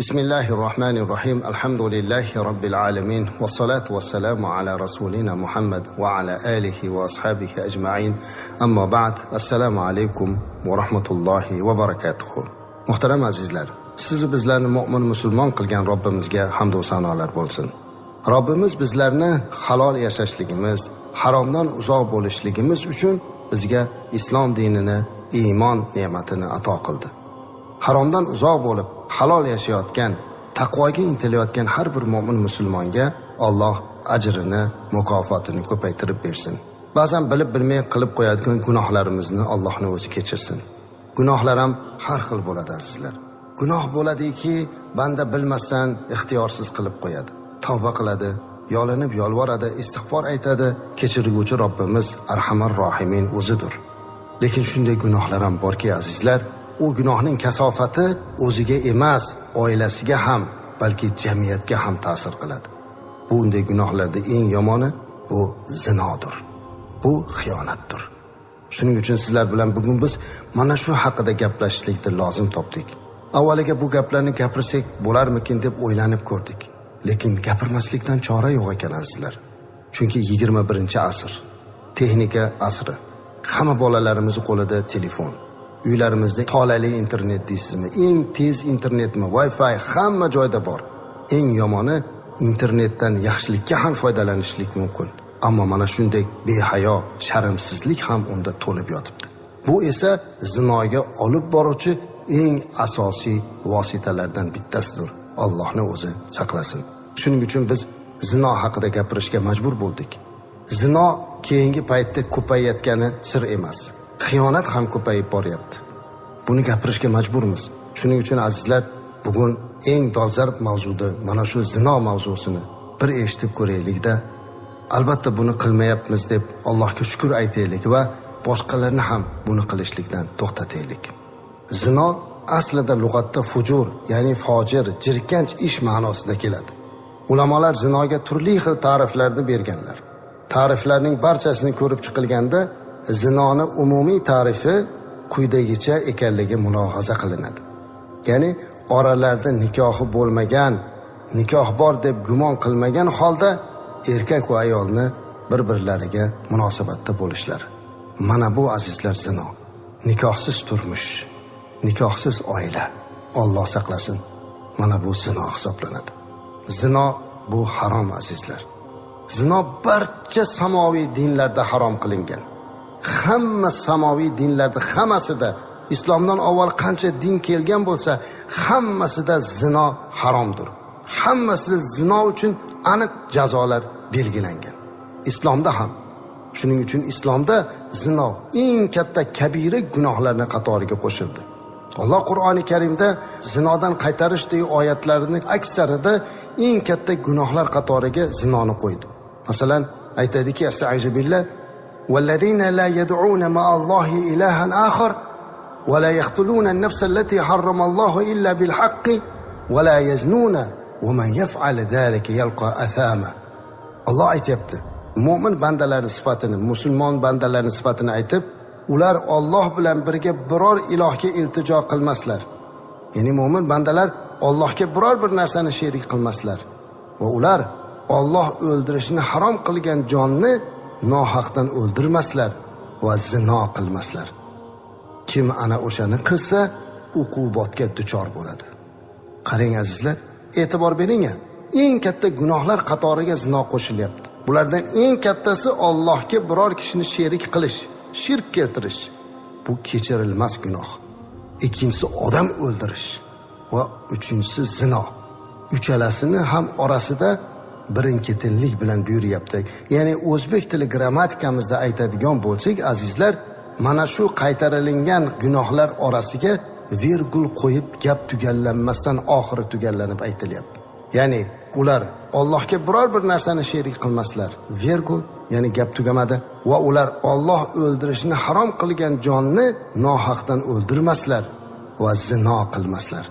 بسم الله الرحمن الرحيم الحمد لله رب العالمين والصلاة والسلام على رسولنا محمد وعلى آله وأصحابه أجمعين أما بعد السلام عليكم ورحمة الله وبركاته محترم azizlar sizu bizlarni mo'min musulmon qilgan robbimizga hamdu sanolar bo'lsin robbimiz bizlarni halol yashashligimiz haromdan uzoq bo'lishligimiz uchun bizga islom dinini iymon ne'matini ato qildi haromdan uzoq bo'lib halol yashayotgan taqvoga intilayotgan har bir mo'min musulmonga Alloh ajrini mukofotini ko'paytirib bersin. Ba'zan bilib bilmay qilib qo'yadigan gunohlarimizni Allohni o'zi kechirsin. Gunohlar ham har xil bo'ladi azizlar. Gunoh bo'ladiki banda bilmasdan ixtiyorsiz qilib qo'yadi. Tavba qiladi yolinib yolvoradi istig'for aytadi kechirguvchi robbimiz arhamar rohimin o'zidir. Lekin shunday gunohlar ham borki azizlar u gunohning kasofati o'ziga emas oilasiga ham balki jamiyatga ham ta'sir qiladi. Bu gunohlarda eng yomoni bu zinodir. Bu xiyonatdir. Shuning uchun sizlar bilan bugun biz mana shu haqida gaplashishlikni lozim topdik. Avvaliga bu gaplarni gapirsak bo'larmikin deb o'ylanib ko'rdik. Lekin gapirmaslikdan chora yo'q ekan azizlar. Chunki yigirma birinchi asr texnika asri. Hamma bolalarimiz qo'lida telefon. Uylarimizda tolali internet deysizmi? Eng tez internetmi wi fi hamma joyda bor. Eng yomoni internetdan yaxshilikka ham foydalanishlik mumkin. Ammo mana shunday behayo sharmsizlik ham unda to'lib yotibdi. Bu esa zinoga olib boruvchi eng asosiy vositalardan bittasidir. Allohni o'zi saqlasin. Shuning uchun biz zino haqida gapirishga majbur bo'ldik. Zino keyingi paytda ko'payayotgani sir emas. Xiyonat ham ko'payib boryapti. Buni gapirishga majburmiz. Shuning uchun azizlar bugun eng dolzarb mavzuda mana shu zino mavzusini bir eshitib ko'raylikda. Albatta buni qilmayapmiz deb allohga shukur aytaylik va boshqalarni ham buni qilishlikdan to'xtataylik. Zino aslida lug'atda fujur ya'ni fojir jirkanch ish ma'nosida keladi. Ulamolar zinoga turli xil ta'riflarni berganlar. Ta'riflarning barchasini ko'rib chiqilganda zinoni umumiy ta'rifi quyidagicha ekanligi mulohaza qilinadi. Ya'ni oralarida nikohi bo'lmagan nikoh bor deb gumon qilmagan holda erkak va ayolni bir birlariga munosabatda bo'lishlari mana bu azizlar zino. Nikohsiz turmush nikohsiz oila olloh saqlasin. Mana bu zino hisoblanadi. Zino bu harom azizlar. Zino barcha samoviy dinlarda harom qilingan. Hamma samoviy dinlarda hammasida islomdan avval qancha din kelgan bo'lsa hammasida zino haromdir. Hammasida zino uchun aniq jazolar belgilangan. Islomda ham shuning uchun islomda zino eng katta kabira gunohlarni qatoriga qo'shildi. Alloh qur'oni karimda zinodan qaytarishdek oyatlarini aksarida eng katta gunohlar qatoriga zinoni qo'ydi. Masalan aytadiki astaizu billah والذين لا يدعون مع الله إلها آخر ولا يقتلون النفس التي حرم الله إلا بالحق ولا يزنون ومن يفعل ذلك يلقى أثاما الله aytyapti mo'min bandalarni sifatini musulmon bandalarni sifatini aytib ular Alloh bilan birga biror ilohga iltijo qilmaslar ya'ni mo'min bandalar Allohga biror bir narsani sherik qilmaslar va ular Alloh o'ldirishni harom qilgan jonni nohaqdan o'ldirmaslar va zino qilmaslar. Kim ana o'shani qilsa uqubotga duchor bo'ladi. Qarang azizlar e'tibor bering eng katta gunohlar qatoriga zino qo'shilyapti. Bulardan eng kattasi Allohga biror kishini sherik qilish shirk keltirish. Bu kechirilmas gunoh. Ikkinchisi odam o'ldirish va uchinchisi zino. Uchalasini ham orasida birin ketinlik bilan buyuryapti. Ya'ni o'zbek tili grammatikamizda aytadigan bo'lsak azizlar mana shu qaytarilingan gunohlar orasiga vergul qo'yib gap tugallanmasdan oxiri tugallanib aytilyapti. Ya'ni ular Allohga biror bir narsani sherik qilmaslar. Vergul ya'ni gap tugamadi. Va ular Alloh o'ldirishni harom qilgan jonni nohaqdan o'ldirmaslar va zino qilmaslar.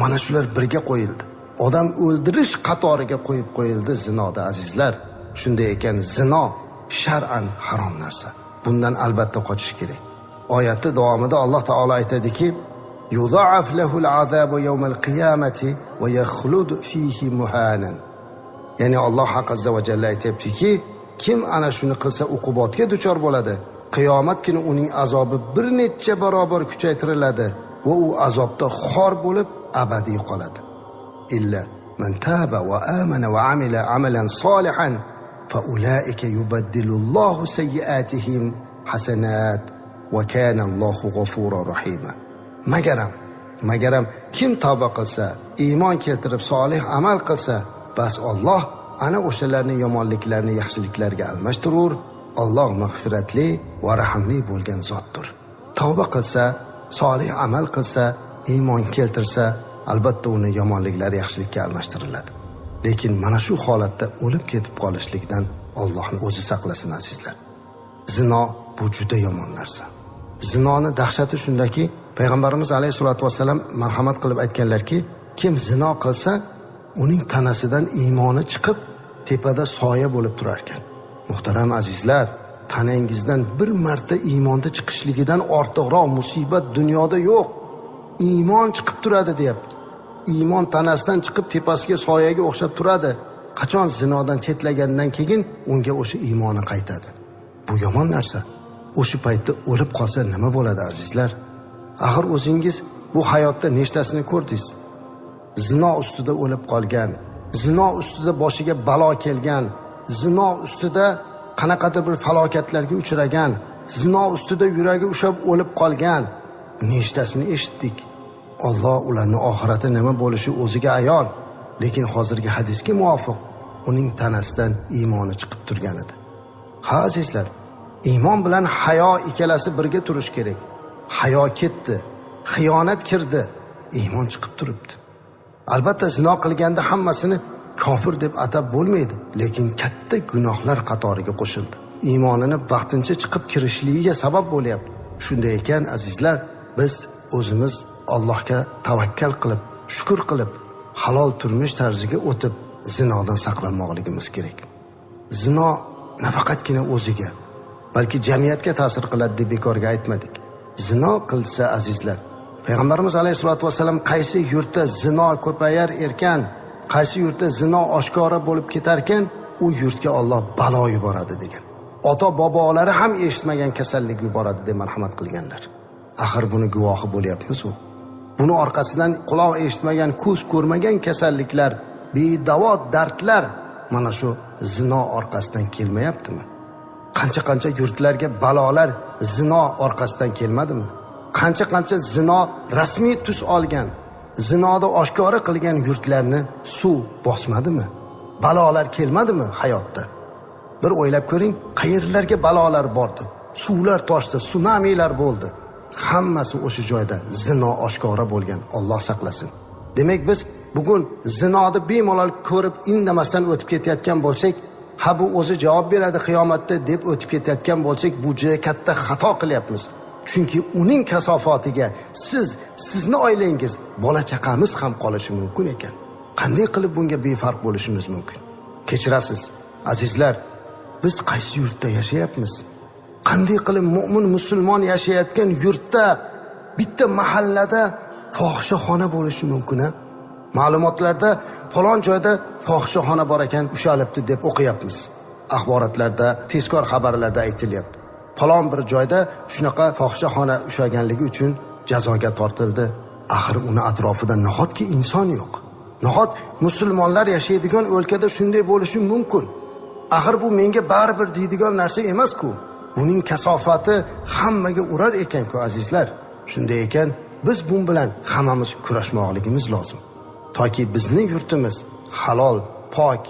Mana shular birga qo'yildi. odam o'ldirish qatoriga qo'yib qo'yildi zinoda azizlar shunday ekan zino shar'an harom narsa bundan albatta qochish kerak oyatni davomida alloh taolo aytadiki يضاعف له العذاب يوم القيامة ويخلد فيه مهانا ya'ni alloh haq azza va jalla aytyaptiki kim ana shuni qilsa uqubatga duchor bo'ladi qiyomat kuni uning azobi bir necha barobar kuchaytiriladi va u azobda xor bo'lib abadiy qoladi Illa man taba va amana va amila amalan solihan fa ulaika yubaddilullohu sayyiatihim hasanat va kana allohu g'afurur rahima magaram magaram kim tavba qilsa iymon keltirib solih amal qilsa bas Alloh ana o'shalarni yomonliklarini yaxshiliklarga almashtirur Alloh mag'firatli va rahmli bo'lgan zotdir tavba qilsa solih amal qilsa iymon keltirsa albatta uni yomonliklar yaxshilikka almashtiriladi. Lekin mana shu holatda o'lib ketib qolishlikdan Allohni o'zi saqlasin azizlar. Zino bu juda yomon narsa. Zinoni dahshati shundaki payg'ambarimiz alayhissalotu vassalam marhamat qilib aytganlarki kim zino qilsa uning tanasidan iymoni chiqib tepada soya bo'lib turar ekan muhtaram azizlar tanangizdan bir marta iymonni chiqishligidan ortiqroq musibat dunyoda yo'q. Iymon chiqib turadi deyapti. Iymon tanasidan chiqib tepasiga soyaga o'xshab turadi. Qachon zinodan chetlagandan keyin unga o'sha iymoni qaytadi? Bu yomon narsa. O'sha paytda o'lib qolsa nima bo'ladi azizlar? Axir o'zingiz bu hayotda nechtasini ko'rdingiz? Zino ustida o'lib qolgan zino ustida boshiga balo kelgan zino ustida qanaqadir bir falokatlarga uchragan zino ustida yuragi ushlab o'lib qolgan. Nechtasini eshitdik? Olloh ularni oxirati nima bo'lishi o'ziga ayon. Lekin hozirgi hadisga muvofiq uning tanasidan iymoni chiqib turgan edi. Ha azizlar iymon bilan hayo ikkalasi birga turishi kerak. Hayo ketdi xiyonat kirdi iymon chiqib turibdi. Albatta zino qilganda hammasini kofir deb atab bo'lmaydi lekin katta gunohlar qatoriga qo'shildi. Iymonini vaqtincha chiqib kirishligiga sabab bo'lyapti. Shunday ekan azizlar biz o'zimiz allohga tavakkal qilib shukur qilib halol turmush tarziga o'tib zinodan saqlanmoqligimiz kerak. Zino nafaqatgina o'ziga balki jamiyatga ta'sir qiladi deb bekorga aytmadik. Zino qilsa azizlar payg'ambarimiz alayhissalotu vassalam qaysi yurtda zino ko'payar ekan qaysi yurtda zino oshkora bo'lib ketarkan u yurtga olloh balo yuboradi degan. Ota bobolari ham eshitmagan kasallik yuboradi deb marhamat qilganlar. Axir buni guvohi bo'lyapmizu. Buni orqasidan quloq eshitmagan ko'z ko'rmagan kasalliklar bedavo dardlar mana shu zino orqasidan kelmayaptimi? Qancha qancha yurtlarga balolar zino orqasidan kelmadimi? Qancha qancha zino rasmiy tus olgan zinoda oshkora qilgan yurtlarni suv bosmadimi? Balolar kelmadimi hayotda? Bir o'ylab ko'ring qayerlarga balolar bordi? Suvlar toshdi sunamilar bo'ldi. Hammasi o'sha joyda zino oshkora bo'lgan. Olloh saqlasin. Demak biz bugun zinoni bemalol ko'rib indamasdan o'tib ketayotgan bo'lsak ha bu o'zi javob beradi qiyomatda deb o'tib ketayotgan bo'lsak bu juda katta xato qilyapmiz. Chunki uning kasofatiga siz sizni oilangiz bola chaqamiz ham qolishi mumkin ekan. Qanday qilib bunga befarq bo'lishimiz mumkin? Kechirasiz azizlar biz qaysi yurtda yashayapmiz? Qanday qilib mo'min musulmon yashayotgan yurtda bitta mahallada fohishaxona bo'lishi mumkin a ma'lumotlarda falon joyda fohishaxona bor ekan ushalibdi deb o'qiyapmiz. Axborotlarda tezkor xabarlarda aytilyapti. Falon bir joyda shunaqa fohishaxona ushlaganligi uchun jazoga tortildi. Axir uni atrofida nahotki inson yo'q? Nahot musulmonlar yashaydigan o'lkada shunday bo'lishi mumkin? Axir bu menga baribir deydigan narsa emasku. Uning kasofati hammaga urar ekanku azizlar. Shunday ekan biz bu bilan hammamiz kurashmoqligimiz lozim. Toki bizni yurtimiz halol pok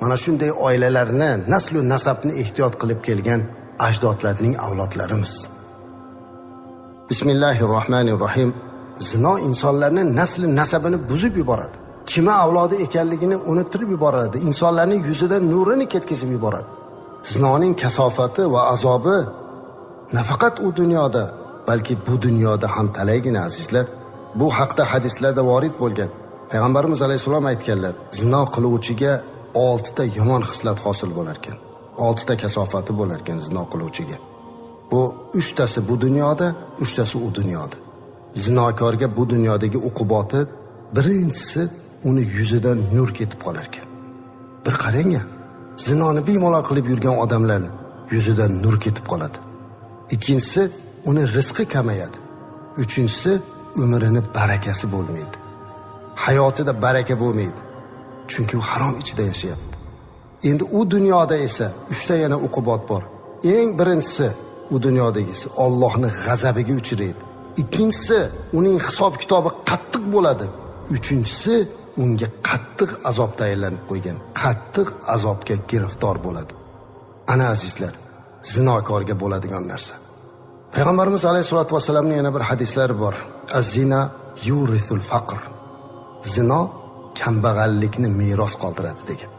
mana shunday oilalarni naslu nasabni ehtiyot qilib kelgan ajdodlarning avlodlarimiz. Bismillahi rohmanir rohim zino insonlarni nasli nasabini buzib yuboradi. Kimi avlodi ekanligini unuttirib yuboradi. Insonlarning yuzidan nurini ketkazib yuboradi. Zinoning kasofati va azobi nafaqat u dunyoda balki bu dunyoda ham talaygina azizlar. Bu haqda hadislarda vorid bo'lgan payg'ambarimiz alayhissalom aytganlar zino qiluvchiga oltita yomon xislat hosil bo'lar ekan oltita kasofati bo'lar ekan zino qiluvchiga. Bu uchtasi bu dunyoda uchtasi u dunyoda. Zinokorga bu dunyodagi uquboti birinchisi uni yuzidan nur ketib qolar ekan. Bir qarang zinoni bemalol qilib yurgan odamlarni yuzidan nur ketib qoladi. Ikkinchisi uni rizqi kamayadi. Uchinchisi umrini barakasi bo'lmaydi. Hayotida baraka bo'lmaydi chunki u harom ichida yashayapti. Endi u dunyoda esa uchta yana uqubot bor. Eng birinchisi u dunyodagisi ollohni g'azabiga uchraydi. Ikkinchisi uning hisob kitobi qattiq bo'ladi. Uchinchisi unga qattiq azob tayinlanib qo'ygan qattiq azobga giriftor bo'ladi. Ana azizlar zinokorga bo'ladigan narsa. Payg'ambarimiz alayhissalotu vassalamni yana bir hadislari bor. Azina yurithul faqr. Zino kambag'allikni meros qoldiradi degan.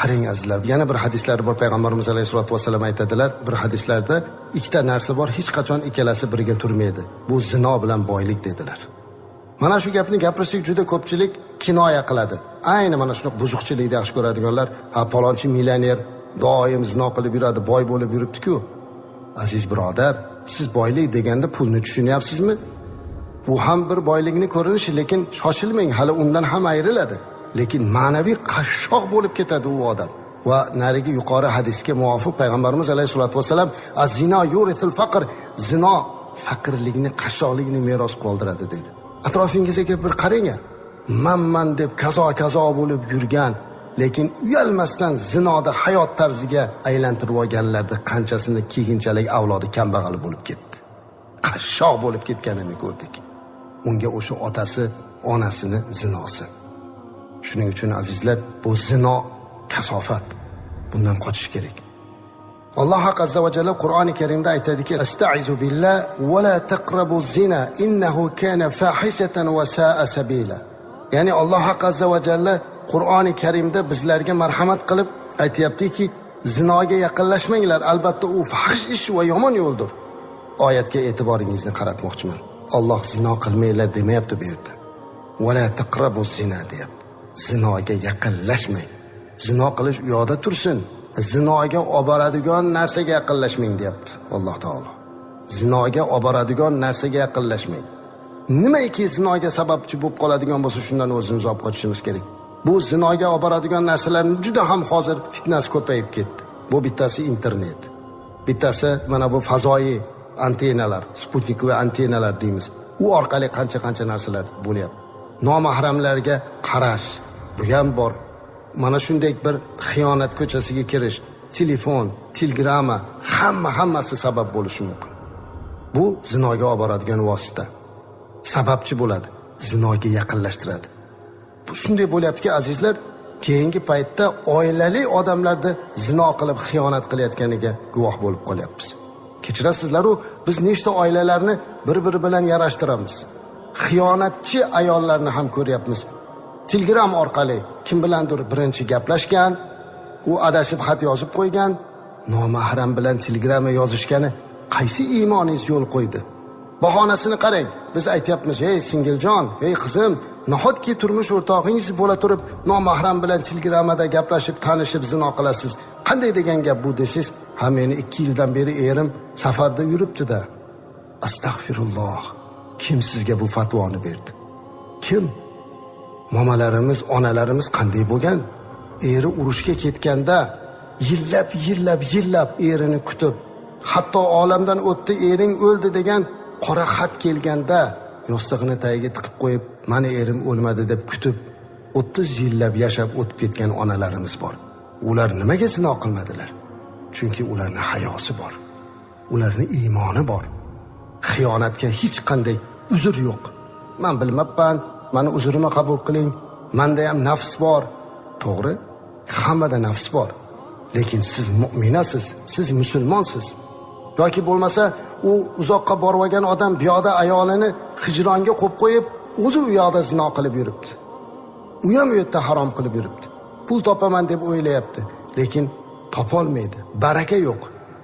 Qarang azizlar yana bir hadislari bor. Payg'ambarimiz alayhissalotu vassalam aytadilar bir hadislarda ikkita narsa bor hech qachon ikkalasi birga turmaydi. Bu zino bilan boylik dedilar. Mana shu gapni gapirsak juda ko'pchilik kinoya qiladi. Ayni mana shunaqa buzuqchilikni yaxshi ko'radiganlar ha palonchi millioner doim zino qilib yuradi boy bo'lib yuribdiku. Aziz birodar siz boylik deganda pulni tushunyapsizmi? Bu ham bir boylikni ko'rinishi lekin shoshilmang hali undan ham ayriladi. Lekin ma'naviy qashshoq bo'lib ketadi u odam. Va narigi yuqori hadisga muvofiq payg'ambarimiz alayhissalotu vassalam az yuritil yuritul faqr zino faqirlikni qashshoqlikni meros qoldiradi dedi atrofingizga bir qarang manman deb kazo kazo bo'lib yurgan lekin uyalmasdan zinoda hayot tarziga aylantirib olganlarni qanchasini keyinchalik avlodi kambag'al bo'lib ketdi. Qashshoq bo'lib ketganini ko'rdik. Unga o'sha otasi onasini zinosi. Shuning uchun azizlar bu zino kasofat. Bundan qochish kerak. Alloh azza va jalla qur'oni karimda aytadiki astaizu billah va la taqrabu zina innahu kana fahishatan va sa'a sabila. Ya'ni alloh azza va jalla qur'oni karimda bizlarga marhamat qilib aytyaptiki zinoga yaqinlashmanglar. Albatta u fahish ish va yomon yo'ldir. Oyatga e'tiboringizni qaratmoqchiman. Olloh zino qilmanglar demayapti bu yerda. Vala taqrabu zina deyapti. Zinoga yaqinlashmang. Zino qilish u yoqda tursin. Zinoga olib boradigan narsaga yaqinlashmang deyapti alloh taolo. Zinoga olib boradigan narsaga yaqinlashmang. Nimaiki zinoga sababchi bo'lib qoladigan bo'lsa shundan o'zimizni olib qochishimiz kerak. Bu zinoga olib boradigan narsalarni juda ham hozir fitnasi ko'payib ketdi. Bu bittasi internet. Bittasi mana bu fazoiy antennalar sputnikovый antennalar deymiz. U orqali qancha qancha narsalar bo'lyapti. Nomahramlarga qarash bu ham bor. Mana shunday bir xiyonat ko'chasiga kirish telefon telegramma hamma hammasi sabab bo'lishi mumkin. Bu zinoga olib boradigan vosita. Sababchi bo'ladi zinoga yaqinlashtiradi. Bu shunday bo'lyaptiki azizlar keyingi paytda oilali odamlarni zino qilib xiyonat qilayotganiga guvoh bo'lib qolyapmiz. Kechirasizlaru biz nechta oilalarni bir biri bilan yarashtiramiz. Xiyonatchi ayollarni ham ko'ryapmiz. Telegram orqali kim bilandir birinchi gaplashgan u adashib xat yozib qo'ygan nomahram bilan telegramma yozishgani qaysi iymoningiz yo'l qo'ydi? Bahonasini qarang. Biz aytyapmiz ey singiljon ey qizim nahotki turmush o'rtog'ingiz bo'la turib nomahram bilan telegrammada gaplashib tanishib zino qilasiz? Qanday degan gap bu? desangiz ha meni ikki yildan beri erim safarda yuribdida. Astag'firulloh kim sizga bu fatvoni berdi? Kim? Momalarimiz onalarimiz qanday bo'lgan? Eri urushga ketganda yillab yillab yillab erini kutib hatto olamdan o'tdi ering o'ldi degan qora xat kelganda yostig'ini tagiga tiqib qo'yib mani erim o'lmadi deb kutib o'ttiz yillab yashab o'tib ketgan onalarimiz bor. Ular nimaga zino qilmadilar? Chunki ularni hayosi bor. Ularni iymoni bor. Xiyonatga hech qanday uzr yo'q. Man bilmabman mani uzrimni qabul qiling. Manda ham nafs bor. To'g'ri hammada nafs bor. Lekin siz mo'minasiz siz musulmonsiz. Yoki bo'lmasa u uzoqqa borib olgan odam buyoqda ayolini hijronga qo'yib qo'yib o'zi u yoqda zino qilib yuribdi. U ham u yerda harom qilib yuribdi. Pul topaman deb o'ylayapti lekin topolmaydi. Baraka yo'q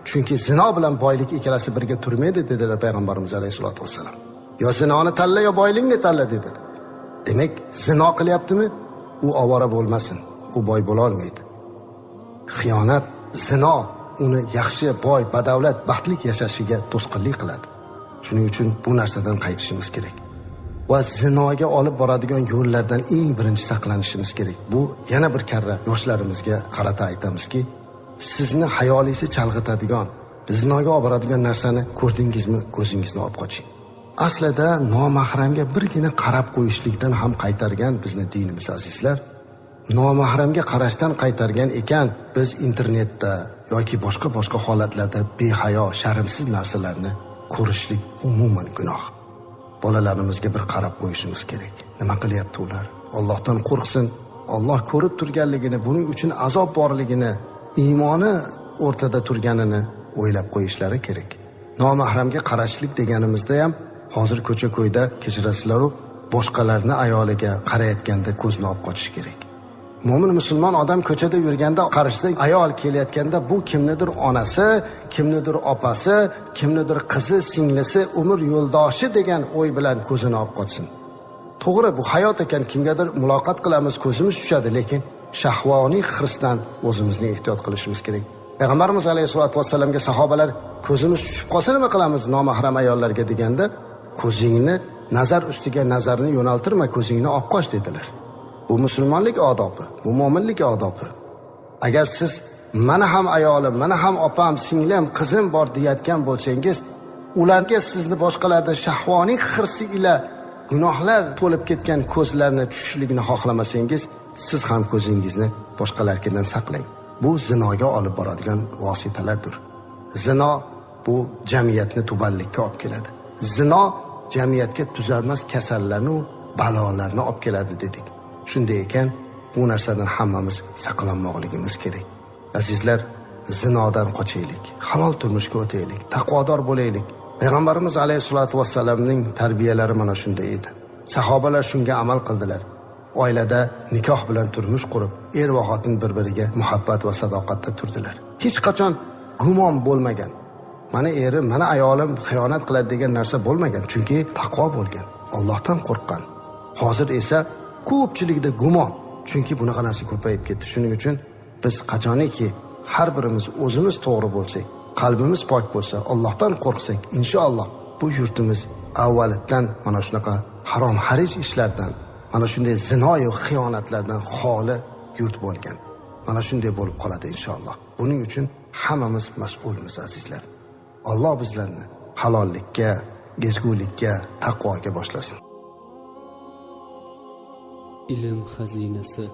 chunki zino bilan boylik ikkalasi birga turmaydi dedilar payg'ambarimiz alayhissalotu vassalam. Yo zinoni tanla yo boylikni tanla dedilar. Demak zino qilyaptimi? U ovora bo'lmasin u boy bo'lolmaydi xiyonat zino. Uni yaxshi boy badavlat baxtli yashashiga to'sqinlik qiladi. Shuning uchun bu narsadan qaytishimiz kerak. Va zinoga olib boradigan yo'llardan eng birinchi saqlanishimiz kerak. Bu yana bir karra yoshlarimizga qarata aytamizki sizni hayolingizni chalg'itadigan zinoga olib boradigan narsani ko'rdingizmi ko'zingizni olib qoching. Aslida nomahramga birgina qarab qo'yishlikdan ham qaytargan bizni dinimiz azizlar. Nomahramga qarashdan qaytargan ekan biz internetda yoki boshqa boshqa holatlarda behayo sharmsiz narsalarni ko'rishlik umuman gunoh. Bolalarimizga bir qarab qo'yishimiz kerak. Nima qilyapti ular? Ollohdan qo'rqsin. Olloh ko'rib turganligini buning uchun azob borligini iymoni o'rtada turganini o'ylab qo'yishlari kerak. Nomahramga qarashlik deganimizda ham hozir ko'cha ko'yda kechirasizlaru boshqalarni ayoliga qarayotganda ko'zni olib qochish kerak. Mo'min musulmon odam ko'chada yurganda qarshida ayol kelayotganda bu kimnidir onasi kimnidir opasi kimnidir qizi singlisi umr yo'ldoshi degan o'y bilan ko'zini olib qochsin to'g'ri bu hayot ekan kimgadir muloqot qilamiz ko'zimiz tushadi lekin shahvoniy hirsdan o'zimizni ehtiyot qilishimiz kerak. Payg'ambarimiz alayhissalotu vassalamga sahobalar ko'zimiz tushib qolsa nima qilamiz nomahram ayollarga? deganda ko'zingni nazar ustiga nazarni yo'naltirma ko'zingni olib qoch dedilar. Bu musulmonlik odobi bu mo'minlik odobi. Agar siz mana ham ayolim mana ham opam singlim qizim bor deyayotgan bo'lsangiz ularga sizni boshqalarda shahvoniy hirsi ila gunohlar to'lib ketgan ko'zlarni tushishligini xohlamasangiz siz ham ko'zingizni boshqalarnikidan saqlang. Bu zinoga olib boradigan vositalardir. Zino bu jamiyatni tubanlikka olib keladi. Zino jamiyatga tuzalmas kasallarni balolarni olib keladi dedik. Shunday ekan bu narsadan hammamiz saqlanmoqligimiz kerak. Azizlar zinodan qochaylik halol turmushga o'taylik taqvodor bo'laylik. Payg'ambarimiz alayhissalotu vassalamning tarbiyalari mana shunday edi. Sahobalar shunga amal qildilar. Oilada nikoh bilan turmush qurib er va xotin bir biriga muhabbat va sadoqatda turdilar. Hech qachon gumon bo'lmagan. Mana erim mana ayolim xiyonat qiladi degan narsa bo'lmagan chunki taqvo bo'lgan ollohdan qo'rqqan. Hozir esa ko'pchilikda gumon. Chunki bunaqa narsa ko'payib ketdi. Shuning uchun biz qachoniki har birimiz o'zimiz to'g'ri bo'lsak qalbimiz pok bo'lsa ollohdan qo'rqsak inshaalloh bu yurtimiz avvaldan mana shunaqa harom harij ishlardan mana shunday zinoyu xiyonatlardan xoli yurt bo'lgan. Mana shunday bo'lib qoladi inshaalloh. Buning uchun hammamiz mas'ulmiz azizlar. Alloh bizlarni halollikka ezgulikka taqvoga boshlasin. Ilm xazinasi